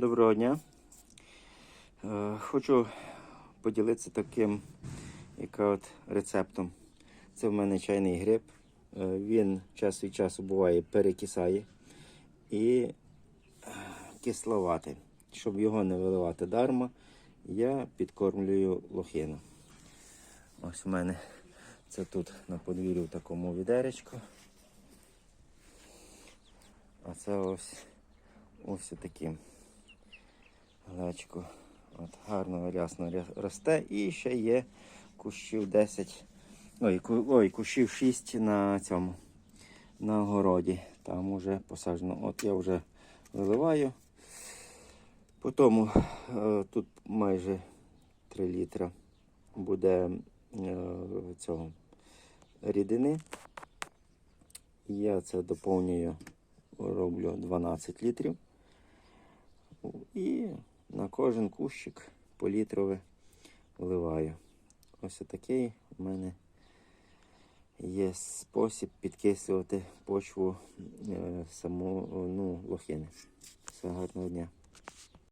Доброго дня. Е, Хочу поділитися таким яка от рецептом. Це в мене чайний гриб. Е, Він час від часу буває перекисає і е, кисловатий. Щоб його не виливати дарма, я підкормлюю лохину. Ось у мене це тут на подвір'ю в такому відеречку. А це ось ось таким глечко. От, гарно рясно росте. І ще є кущів 10. Ой, ой, кущів 6 на цьому. На городі. Там уже посаджено. От я вже виливаю. Потім е, тут майже 3 літра буде е, цього рідини. Я це доповнюю, роблю 12 літрів. І на кожен кущик по літрове вливаю. Ось такий у мене є спосіб підкислювати почву е, саму ну, лохини. Все гарного дня.